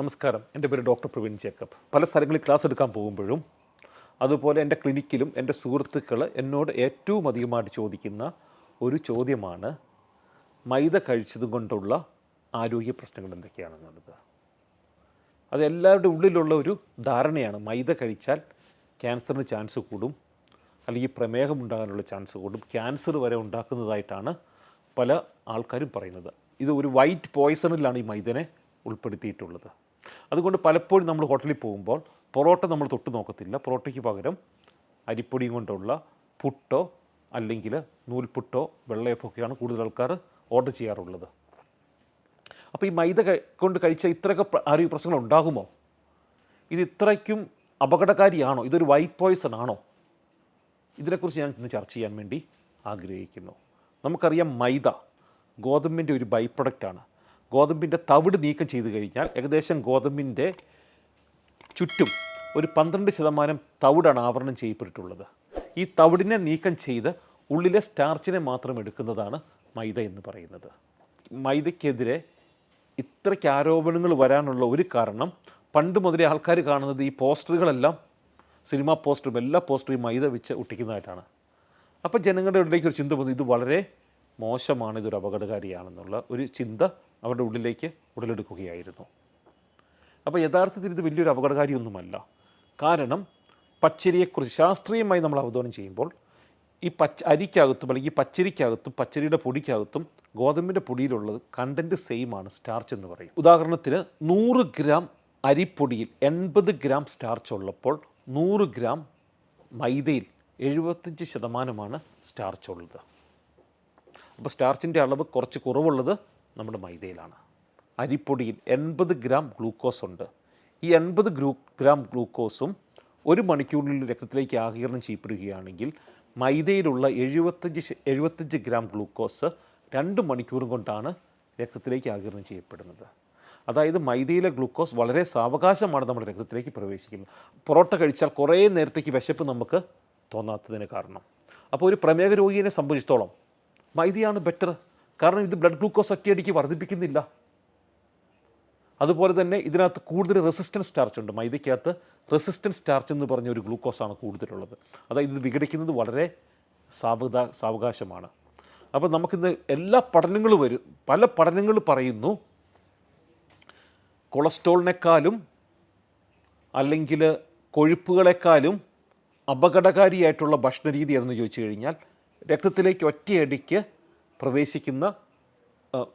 നമസ്കാരം. എന്റെ പേര് ഡോക്ടർ പ്രവീൺ ജേക്കബ്. പല സ്ഥലങ്ങളിൽ ക്ലാസ് എടുക്കാൻ പോകുമ്പോഴും അതുപോലെ എന്റെ ക്ലിനിക്കിലും എന്റെ സുഹൃത്തുക്കൾ എന്നോട് ഏറ്റവും അധികമായിട്ട് ചോദിക്കുന്ന ഒരു ചോദ്യമാണ് മൈദ കഴിച്ചതും കൊണ്ടുള്ള ആരോഗ്യ പ്രശ്നങ്ങൾ എന്തൊക്കെയാണെന്നുള്ളത് അത് എല്ലാവരുടെ ഉള്ളിലുള്ള ഒരു ധാരണയാണ് മൈദ കഴിച്ചാൽ ക്യാൻസറിന് ചാൻസ് കൂടും അല്ലെങ്കിൽ പ്രമേഹം ഉണ്ടാകാനുള്ള ചാൻസ് കൂടും ക്യാൻസർ വരെ ഉണ്ടാക്കുന്നതായിട്ടാണ് പല ആൾക്കാരും പറയുന്നത്. ഇത് ഒരു വൈറ്റ് പോയ്സണിലാണ് ഈ മൈദനെ ഉൾപ്പെടുത്തിയിട്ടുള്ളത്. അതുകൊണ്ട് പലപ്പോഴും നമ്മൾ ഹോട്ടലിൽ പോകുമ്പോൾ പൊറോട്ട നമ്മൾ തൊട്ട് നോക്കത്തില്ല. പൊറോട്ടയ്ക്ക് പകരം അരിപ്പൊടിയും കൊണ്ടുള്ള പുട്ടോ അല്ലെങ്കിൽ നൂൽപുട്ടോ വെള്ളയപ്പൊക്കെയാണ് കൂടുതൽ ആൾക്കാർ ഓർഡർ ചെയ്യാറുള്ളത്. അപ്പോൾ ഈ മൈദ കൊണ്ട് കഴിച്ച ഇത്രയൊക്കെ ആരോഗ്യ പ്രശ്നങ്ങൾ ഉണ്ടാകുമോ? ഇത് ഇത്രയ്ക്കും അപകടകാരിയാണോ? ഇതൊരു വൈറ്റ് പോയ്സൺ ആണോ? ഇതിനെക്കുറിച്ച് ഞാൻ ഇന്ന് ചർച്ച ചെയ്യാൻ വേണ്ടി ആഗ്രഹിക്കുന്നു. നമുക്കറിയാം മൈദ ഗോതമ്പിന്റെ ഒരു ബൈ പ്രൊഡക്റ്റാണ് ഗോതമ്പിന്റെ തവിട് നീക്കം ചെയ്ത് കഴിഞ്ഞാൽ ഏകദേശം ഗോതമ്പിന്റെ ചുറ്റും ഒരു പന്ത്രണ്ട് ശതമാനം തവിടാണ് ആവരണം ചെയ്യപ്പെട്ടിട്ടുള്ളത്. ഈ തവിടിനെ നീക്കം ചെയ്ത് ഉള്ളിലെ സ്റ്റാർച്ചിനെ മാത്രം എടുക്കുന്നതാണ് മൈദ എന്ന് പറയുന്നത്. മൈദയ്ക്കെതിരെ ഇത്രയ്ക്ക് ആരോപണങ്ങൾ വരാനുള്ള ഒരു കാരണം പണ്ട് മുതലേ ആൾക്കാർ കാണുന്നത് ഈ പോസ്റ്ററുകളെല്ലാം സിനിമാ പോസ്റ്ററും എല്ലാ പോസ്റ്ററും മൈദ വെച്ച് ഒട്ടിക്കുന്നതായിട്ടാണ്. അപ്പോൾ ജനങ്ങളുടെ ഇടയിലേക്ക് ഒരു ചിന്ത വന്നു ഇത് വളരെ മോശമാണ് ഇതൊരു അപകടകാരിയാണെന്നുള്ള ഒരു ചിന്ത അവരുടെ ഉള്ളിലേക്ക് ഉടലെടുക്കുകയായിരുന്നു. അപ്പോൾ യഥാർത്ഥത്തിൽ ഇത് വലിയൊരു അപകടകാരിയൊന്നുമല്ല. കാരണം പച്ചരിയെക്കുറിച്ച് ശാസ്ത്രീയമായി നമ്മൾ അവതരണം ചെയ്യുമ്പോൾ ഈ പച്ച അരിക്കകത്തും അല്ലെങ്കിൽ പച്ചരിക്കകത്തും പച്ചരിയുടെ പൊടിക്കകത്തും ഗോതമ്പിന്റെ പൊടിയിലുള്ളത് കണ്ടന്റ് സെയിം ആണ് സ്റ്റാർച്ച് എന്ന് പറയും. ഉദാഹരണത്തിന് നൂറ് ഗ്രാം അരിപ്പൊടിയിൽ എൺപത് ഗ്രാം സ്റ്റാർച്ച് ഉള്ളപ്പോൾ നൂറ് ഗ്രാം മൈദയിൽ എഴുപത്തഞ്ച് ശതമാനമാണ് സ്റ്റാർച്ച് ഉള്ളത്. അപ്പോൾ സ്റ്റാർച്ചിന്റെ അളവ് കുറച്ച് കുറവുള്ളത് നമ്മുടെ മൈദയിലാണ്. അരിപ്പൊടിയിൽ എൺപത് ഗ്രാം ഗ്ലൂക്കോസ് ഉണ്ട്. ഈ എൺപത് ഗ്രൂ ഗ്രാം ഗ്ലൂക്കോസും ഒരു മണിക്കൂറിനുള്ളിൽ രക്തത്തിലേക്ക് ആകിരണം ചെയ്യപ്പെടുകയാണെങ്കിൽ മൈദയിലുള്ള എഴുപത്തഞ്ച് എഴുപത്തഞ്ച് ഗ്രാം ഗ്ലൂക്കോസ് രണ്ട് മണിക്കൂറും കൊണ്ടാണ് രക്തത്തിലേക്ക് ആകിരണം ചെയ്യപ്പെടുന്നത്. അതായത് മൈദയിലെ ഗ്ലൂക്കോസ് വളരെ സാവകാശമാണ് നമ്മുടെ രക്തത്തിലേക്ക് പ്രവേശിക്കുന്നത്. പൊറോട്ട കഴിച്ചാൽ കുറേ നേരത്തേക്ക് വിശപ്പ് നമുക്ക് തോന്നാത്തതിന് കാരണം. അപ്പോൾ ഒരു പ്രമേഹ രോഗിയെ സംബന്ധിച്ചിടത്തോളം മൈദയാണ് ബെറ്റർ കാരണം ഇത് ബ്ലഡ് ഗ്ലൂക്കോസ് ഒറ്റയടിക്ക് വർദ്ധിപ്പിക്കുന്നില്ല. അതുപോലെ തന്നെ ഇതിനകത്ത് കൂടുതൽ റെസിസ്റ്റൻസ് സ്റ്റാർച്ച് ഉണ്ട്. മൈദയ്ക്കകത്ത് റെസിസ്റ്റൻസ് സ്റ്റാർച്ച് എന്ന് പറഞ്ഞ ഒരു ഗ്ലൂക്കോസാണ് കൂടുതലുള്ളത്. അതായത് ഇത് വിഘടിക്കുന്നത് വളരെ സാവകാ സാവകാശമാണ്. അപ്പോൾ നമുക്കിന്ന് എല്ലാ പഠനങ്ങളും വരും. പല പഠനങ്ങൾ പറയുന്നു. കൊളസ്ട്രോളിനേക്കാളും അല്ലെങ്കിൽ കൊഴുപ്പുകളെക്കാളും അപകടകാരിയായിട്ടുള്ള ഭക്ഷണരീതി എന്ന് ചോദിച്ചു കഴിഞ്ഞാൽ രക്തത്തിലേക്ക് ഒറ്റയടിക്ക് പ്രവേശിക്കുന്ന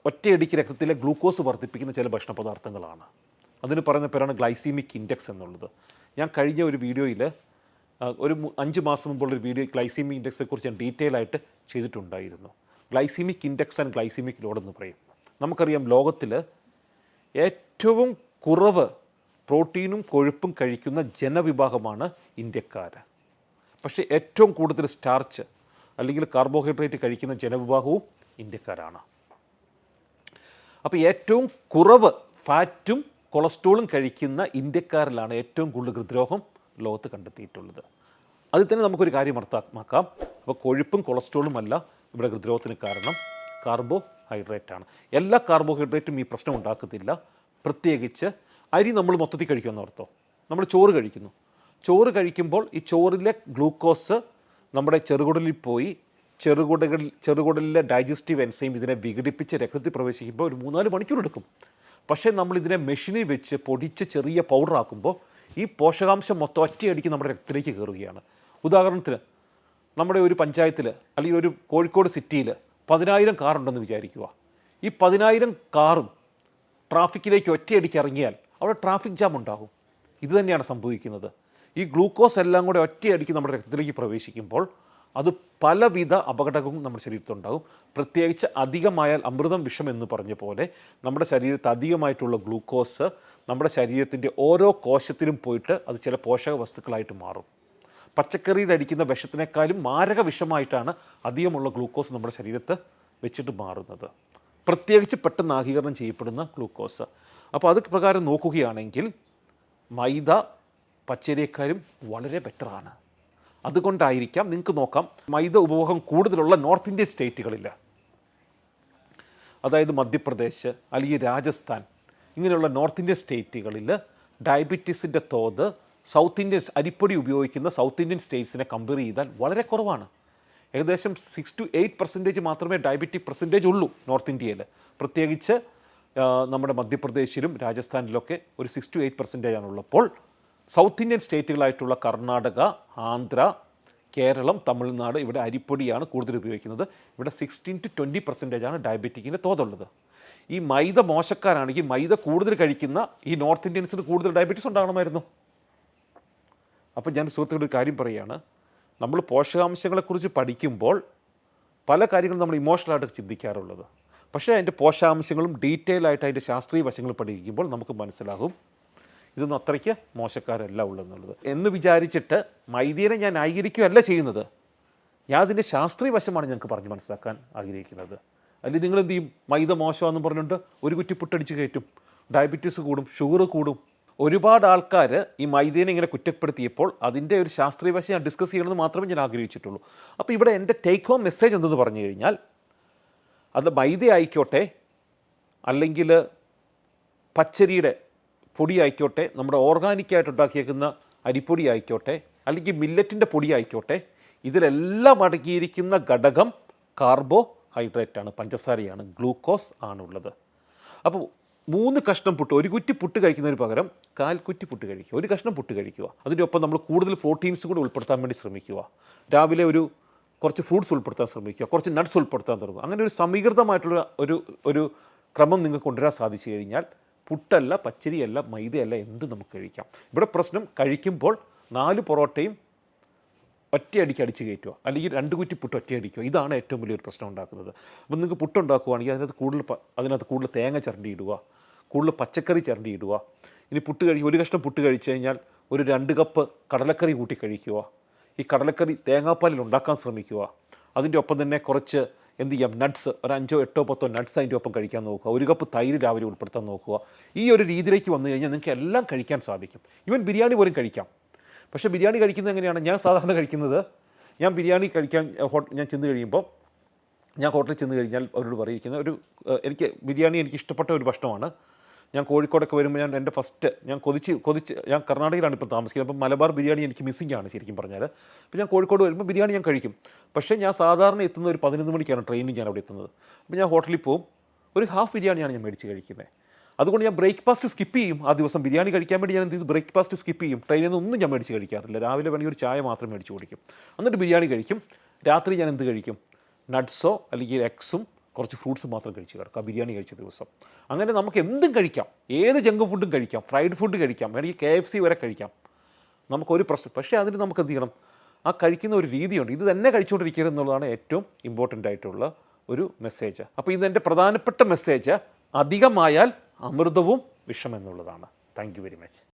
ഒറ്റയടിക്ക് രക്തത്തിലെ ഗ്ലൂക്കോസ് വർദ്ധിപ്പിക്കുന്ന ചില ഭക്ഷണ പദാർത്ഥങ്ങളാണ് അതിന് പറയുന്ന പേരാണ് ഗ്ലൈസീമിക് ഇൻഡെക്സ് എന്നുള്ളത്. ഞാൻ കഴിഞ്ഞ ഒരു വീഡിയോയിൽ ഒരു അഞ്ച് മാസം മുമ്പുള്ള ഒരു വീഡിയോ ഗ്ലൈസീമിക് ഇൻഡെക്സിനെ കുറിച്ച് ഞാൻ ഡീറ്റെയിൽ ആയിട്ട് ചെയ്തിട്ടുണ്ടായിരുന്നു. Glycemic index and glycemic load എന്ന് പറയും. നമുക്കറിയാം ലോകത്തിൽ ഏറ്റവും കുറവ് പ്രോട്ടീനും കൊഴുപ്പും കഴിക്കുന്ന ജനവിഭാഗമാണ് ഇന്ത്യക്കാർ പക്ഷേ ഏറ്റവും കൂടുതൽ സ്റ്റാർച്ച് അല്ലെങ്കിൽ കാർബോഹൈഡ്രേറ്റ് കഴിക്കുന്ന ജനവിഭാഗവും ഇന്ത്യക്കാരാണ്. അപ്പോൾ ഏറ്റവും കുറവ് ഫാറ്റും കൊളസ്ട്രോളും കഴിക്കുന്ന ഇന്ത്യക്കാരിലാണ് ഏറ്റവും കൂടുതൽ ഹൃദ്രോഗം ലോകത്ത് കണ്ടെത്തിയിട്ടുള്ളത്. അതിൽ തന്നെ നമുക്കൊരു കാര്യം അർത്ഥമാക്കാം. അപ്പോൾ കൊഴുപ്പും കൊളസ്ട്രോളും അല്ല ഇവിടെ ഹൃദ്രോഗത്തിന് കാരണം. കാർബോഹൈഡ്രേറ്റ് ആണ് എല്ലാ കാർബോഹൈഡ്രേറ്റും ഈ പ്രശ്നം ഉണ്ടാക്കത്തില്ല. പ്രത്യേകിച്ച് അരി നമ്മൾ മൊത്തത്തിൽ കഴിക്കുമെന്ന് ഓർത്തോ നമ്മൾ ചോറ് കഴിക്കുന്നു. ചോറ് കഴിക്കുമ്പോൾ ഈ ചോറിലെ ഗ്ലൂക്കോസ് നമ്മുടെ ചെറുകുടലിൽ പോയി ചെറുകുടകളിൽ ചെറുകുടലിലെ ഡൈജസ്റ്റീവ് എൻസൈം ഇതിനെ വിഘടിപ്പിച്ച് രക്തത്തിൽ പ്രവേശിക്കുമ്പോൾ ഒരു മൂന്നാൽ മണിക്കൂർ എടുക്കും. പക്ഷേ നമ്മൾ ഇതിനെ മെഷീനിൽ വെച്ച് പൊടിച്ച് ചെറിയ പൗഡർ ആക്കുമ്പോൾ ഈ പോഷകാംശം മൊത്തം ഒറ്റയടിക്ക് നമ്മുടെ രക്തത്തിലേക്ക് കയറുകയാണ്. ഉദാഹരണത്തിന് നമ്മുടെ ഒരു പഞ്ചായത്തിൽ അല്ലെങ്കിൽ ഒരു കോഴിക്കോട് സിറ്റിയിൽ പതിനായിരം കാറുണ്ടെന്ന് വിചാരിക്കുക. ഈ പതിനായിരം കാറും ട്രാഫിക്കിലേക്ക് ഒറ്റയടിക്ക് ഇറങ്ങിയാൽ അവിടെ ട്രാഫിക് ജാം ഉണ്ടാകും. ഇത് തന്നെയാണ് സംഭവിക്കുന്നത്. ഈ ഗ്ലൂക്കോസ് എല്ലാം കൂടെ ഒറ്റയടിക്ക് നമ്മുടെ രക്തത്തിലേക്ക് പ്രവേശിക്കുമ്പോൾ അത് പലവിധ അപകടവും നമ്മുടെ ശരീരത്തിലുണ്ടാകും. പ്രത്യേകിച്ച് അധികമായാൽ അമൃതം വിഷം എന്ന് പറഞ്ഞ പോലെ നമ്മുടെ ശരീരത്തിൽ അധികമായിട്ടുള്ള ഗ്ലൂക്കോസ് നമ്മുടെ ശരീരത്തിന്റെ ഓരോ കോശത്തിലും പോയിട്ട് അത് ചില പോഷക വസ്തുക്കളായിട്ട് മാറും. പച്ചക്കറിയിൽ അടിക്കുന്ന വിഷത്തിനേക്കാളും മാരക വിഷമായിട്ടാണ് അധികമുള്ള ഗ്ലൂക്കോസ് നമ്മുടെ ശരീരത്ത് വെച്ചിട്ട് മാറുന്നത്. പ്രത്യേകിച്ച് പെട്ടെന്ന് ആഗീകരണം ചെയ്യപ്പെടുന്ന ഗ്ലൂക്കോസ്. അപ്പോൾ അത് പ്രകാരം നോക്കുകയാണെങ്കിൽ മൈദ പച്ചരിയേക്കാളും വളരെ ബെറ്ററാണ് അതുകൊണ്ടായിരിക്കാം നിങ്ങൾക്ക് നോക്കാം മൈദ ഉപഭോഗം കൂടുതലുള്ള നോർത്ത് ഇന്ത്യൻ സ്റ്റേറ്റുകളിൽ അതായത് മധ്യപ്രദേശ് അല്ലെങ്കിൽ രാജസ്ഥാൻ ഇങ്ങനെയുള്ള നോർത്ത് ഇന്ത്യൻ സ്റ്റേറ്റുകളിൽ ഡയബറ്റീസിന്റെ തോത് സൗത്ത് ഇന്ത്യൻ അരിപ്പൊടി ഉപയോഗിക്കുന്ന സൗത്ത് ഇന്ത്യൻ സ്റ്റേറ്റ്സിനെ കമ്പയർ ചെയ്താൽ വളരെ കുറവാണ്. ഏകദേശം സിക്സ് ടു എയ്റ്റ് പെർസെന്റേജ് മാത്രമേ ഡയബറ്റിക് പെർസെന്റേജ് ഉള്ളൂ നോർത്ത് ഇന്ത്യയിൽ പ്രത്യേകിച്ച് നമ്മുടെ മധ്യപ്രദേശിലും രാജസ്ഥാനിലൊക്കെ ഒരു സിക്സ് ടു എയ്റ്റ് പെർസെന്റേജ് ആണുള്ളപ്പോൾ സൗത്ത് ഇന്ത്യൻ സ്റ്റേറ്റുകളായിട്ടുള്ള കർണാടക ആന്ധ്ര കേരളം തമിഴ്നാട് ഇവിടെ അരിപ്പൊടിയാണ് കൂടുതൽ ഉപയോഗിക്കുന്നത്. ഇവിടെ സിക്സ്റ്റീൻ ടു ട്വന്റി പെർസെന്റേജാണ് ഡയബറ്റിക്കിന്റെ തോതുള്ളത്. ഈ മൈദ മോശക്കാരാണെങ്കിൽ മൈദ കൂടുതൽ കഴിക്കുന്ന ഈ നോർത്ത് ഇന്ത്യൻസിന് കൂടുതൽ ഡയബറ്റീസ് ഉണ്ടാകണമായിരുന്നു. അപ്പോൾ ഞാൻ സുഹൃത്തുക്കളുടെ കാര്യം പറയുകയാണ്. നമ്മൾ പോഷകാംശങ്ങളെക്കുറിച്ച് പഠിക്കുമ്പോൾ പല കാര്യങ്ങളും നമ്മൾ ഇമോഷണലായിട്ട് ചിന്തിക്കാറുള്ളത്. പക്ഷേ അതിന്റെ പോഷകാംശങ്ങളും ഡീറ്റെയിൽ ആയിട്ട് അതിന്റെ ശാസ്ത്രീയ വശങ്ങൾ പഠിക്കുമ്പോൾ നമുക്ക് മനസ്സിലാകും. ഇതൊന്നും അത്രയ്ക്ക് മോശക്കാരല്ല ഉള്ളതെന്നുള്ളത് എന്ന് വിചാരിച്ചിട്ട് മൈദീനെ ഞാൻ ന്യായീകരിക്കുകയല്ല ചെയ്യുന്നത്. ഞാൻ അതിന്റെ ശാസ്ത്രീയ വശമാണ് ഞങ്ങൾക്ക് പറഞ്ഞ് മനസ്സിലാക്കാൻ ആഗ്രഹിക്കുന്നത്. അല്ലെങ്കിൽ നിങ്ങൾ എന്ത് ചെയ്യും? മൈദ മോശമാണെന്ന് പറഞ്ഞുകൊണ്ട് ഒരു കുറ്റി പുട്ടടിച്ച് കയറ്റും. ഡയബറ്റീസ് കൂടും ഷുഗർ കൂടും. ഒരുപാട് ആൾക്കാർ ഈ മൈദീനെ ഇങ്ങനെ കുറ്റപ്പെടുത്തിയപ്പോൾ അതിന്റെ ഒരു ശാസ്ത്രീയ വശം ഞാൻ ഡിസ്കസ് ചെയ്യണമെന്ന് മാത്രമേ ഞാൻ ആഗ്രഹിച്ചിട്ടുള്ളൂ. അപ്പോൾ ഇവിടെ എന്റെ ടേക്ക് ഹോം മെസ്സേജ് എന്തെന്ന് പറഞ്ഞു കഴിഞ്ഞാൽ അത് മൈദ ആയിക്കോട്ടെ അല്ലെങ്കിൽ പച്ചരിയുടെ പൊടി ആയിക്കോട്ടെ നമ്മുടെ ഓർഗാനിക്കായിട്ട് ഉണ്ടാക്കിയേക്കുന്ന അരിപ്പൊടി ആയിക്കോട്ടെ അല്ലെങ്കിൽ മില്ലറ്റിന്റെ പൊടി ആയിക്കോട്ടെ ഇതിലെല്ലാം അടങ്ങിയിരിക്കുന്ന ഘടകം കാർബോഹൈഡ്രേറ്റ് ആണ് പഞ്ചസാരയാണ് ഗ്ലൂക്കോസ് ആണുള്ളത്. അപ്പോൾ മൂന്ന് കഷ്ണം പുട്ട് ഒരു കുറ്റി പുട്ട് കഴിക്കുന്നതിന് പകരം കാൽ കുറ്റി പുട്ട് കഴിക്കുക ഒരു കഷ്ണം പുട്ട് കഴിക്കുക. അതിന്റെ ഒപ്പം നമ്മൾ കൂടുതൽ പ്രോട്ടീൻസ് കൂടി ഉൾപ്പെടുത്താൻ വേണ്ടി ശ്രമിക്കുക. രാവിലെ ഒരു കുറച്ച് ഫ്രൂട്ട്സ് ഉൾപ്പെടുത്താൻ ശ്രമിക്കുക കുറച്ച് നട്ട്സ് ഉൾപ്പെടുത്താൻ തുടങ്ങുക. അങ്ങനെ ഒരു സമീകൃതമായിട്ടുള്ള ഒരു ഒരു ക്രമം നിങ്ങൾക്ക് കൊണ്ടുവരാൻ സാധിച്ചു കഴിഞ്ഞാൽ പുട്ടല്ല പച്ചരിയല്ല മൈദയല്ല എന്ത് നമുക്ക് കഴിക്കാം. ഇവിടെ പ്രശ്നം കഴിക്കുമ്പോൾ നാല് പൊറോട്ടയും ഒറ്റയടിക്ക് അടിച്ച് കയറ്റുക. അല്ലെങ്കിൽ രണ്ട് കുറ്റി പുട്ട് ഒറ്റയടിക്കുക. ഇതാണ് ഏറ്റവും വലിയൊരു പ്രശ്നം ഉണ്ടാക്കുന്നത്. അപ്പം നിങ്ങൾക്ക് പുട്ടുണ്ടാക്കുകയാണെങ്കിൽ അതിനകത്ത് കൂടുതൽ അതിനകത്ത് കൂടുതൽ തേങ്ങ ചിരണ്ടി ഇടുക കൂടുതൽ പച്ചക്കറി ചിരണ്ടി ഇടുക ഇനി പുട്ട് കഴിക്കുക ഒരു കഷ്ണം പുട്ട് കഴിച്ചു കഴിഞ്ഞാൽ ഒരു രണ്ട് കപ്പ് കടലക്കറി കൂട്ടി കഴിക്കുക. ഈ കടലക്കറി തേങ്ങാപ്പാലിൽ ഉണ്ടാക്കാൻ ശ്രമിക്കുക. അതിന്റെ ഒപ്പം തന്നെ കുറച്ച് എന്ത് ചെയ്യാം? നട്ട്സ് ഒരു അഞ്ചോ എട്ടോ പത്തോ നട്ട്സ് അതിന്റെ ഒപ്പം കഴിക്കാൻ നോക്കുക. ഒരു കപ്പ് തൈര് രാവിലെ ഉൾപ്പെടുത്താൻ നോക്കുക. ഈ ഒരു രീതിയിലേക്ക് വന്നു കഴിഞ്ഞാൽ നിങ്ങൾക്ക് എല്ലാം കഴിക്കാൻ സാധിക്കും. ഈവൻ ബിരിയാണി പോലും കഴിക്കാം. പക്ഷേ ബിരിയാണി കഴിക്കുന്നത് എങ്ങനെയാണ്? ഞാൻ സാധാരണ കഴിക്കുന്നത് ഞാൻ ബിരിയാണി കഴിക്കാൻ ഞാൻ ചെന്ന് കഴിയുമ്പോൾ ഞാൻ ഹോട്ടലിൽ ചെന്ന് കഴിഞ്ഞാൽ അവരോട് പറയിരിക്കുന്ന ഒരു എനിക്ക് ബിരിയാണി എനിക്ക് ഇഷ്ടപ്പെട്ട ഒരു ഭക്ഷണമാണ്. ഞാൻ കോഴിക്കോടൊക്കെ വരുമ്പോൾ ഞാൻ എന്റെ ഫസ്റ്റ് ഞാൻ കൊതിച്ച് കൊതിച്ച് ഞാൻ കർണാടകയിലാണ് ഇപ്പോൾ താമസിക്കുന്നത്. അപ്പം മലബാർ ബിരിയാണി എനിക്ക് മിസ്സിംഗ് ആണ് ശരിക്കും പറഞ്ഞാൽ. അപ്പോൾ ഞാൻ കോഴിക്കോട് വരുമ്പോൾ ബിരിയാണി ഞാൻ കഴിക്കും. പക്ഷേ ഞാൻ സാധാരണ എത്തുന്ന ഒരു പതിനൊന്ന് മണിക്കാണ് ട്രെയിനിൽ ഞാൻ അവിടെ എത്തുന്നത്. അപ്പോൾ ഞാൻ ഹോട്ടലിൽ പോകും ഒരു ഹാഫ് ബിരിയാണിയാണ് ഞാൻ മേടിച്ച് കഴിക്കുന്നത് അതുകൊണ്ട് ഞാൻ ബ്രേക്ക്ഫാസ്റ്റ് സ്കിപ്പ് ചെയ്യും. ആ ദിവസം ബിരിയാണി കഴിക്കാൻ വേണ്ടി ഞാൻ എന്ത് ചെയ്തു ബ്രേക്ക്ഫാസ്റ്റ് സ്കിപ്പ് ചെയ്യും. ട്രെയിനിൽ നിന്ന് ഒന്നും ഞാൻ മേടിച്ച് കഴിക്കാറില്ല. രാവിലെ വേണമെങ്കിൽ ഒരു ചായ മാത്രം മേടിച്ച് കുടിക്കും. എന്നിട്ട് ബിരിയാണി കഴിക്കും. രാത്രി ഞാൻ എന്ത് കഴിക്കും? നട്ട്സോ അല്ലെങ്കിൽ എഗ്സും കുറച്ച് ഫ്രൂട്ട്സ് മാത്രം കഴിച്ച് കിടക്കുക. ബിരിയാണി കഴിച്ച ദിവസം. അങ്ങനെ നമുക്ക് എന്തും കഴിക്കാം. ഏത് ജങ്ക് ഫുഡും കഴിക്കാം. ഫ്രൈഡ് ഫുഡ് കഴിക്കാം. വേണമെങ്കിൽ കെ എഫ് സി വരെ കഴിക്കാം. നമുക്കൊരു പ്രശ്നം. പക്ഷേ അതിന് നമുക്ക് എന്ത് ചെയ്യണം? ആ കഴിക്കുന്ന ഒരു രീതിയുണ്ട്. ഇത് തന്നെ കഴിച്ചുകൊണ്ടിരിക്കരുത് എന്നുള്ളതാണ് ഏറ്റവും ഇമ്പോർട്ടന്റ് ആയിട്ടുള്ള ഒരു മെസ്സേജ് അപ്പോൾ ഇതെന്റെ പ്രധാനപ്പെട്ട മെസ്സേജ് അധികമായാൽ അമൃതവും വിഷം എന്നുള്ളതാണ്. Thank you very much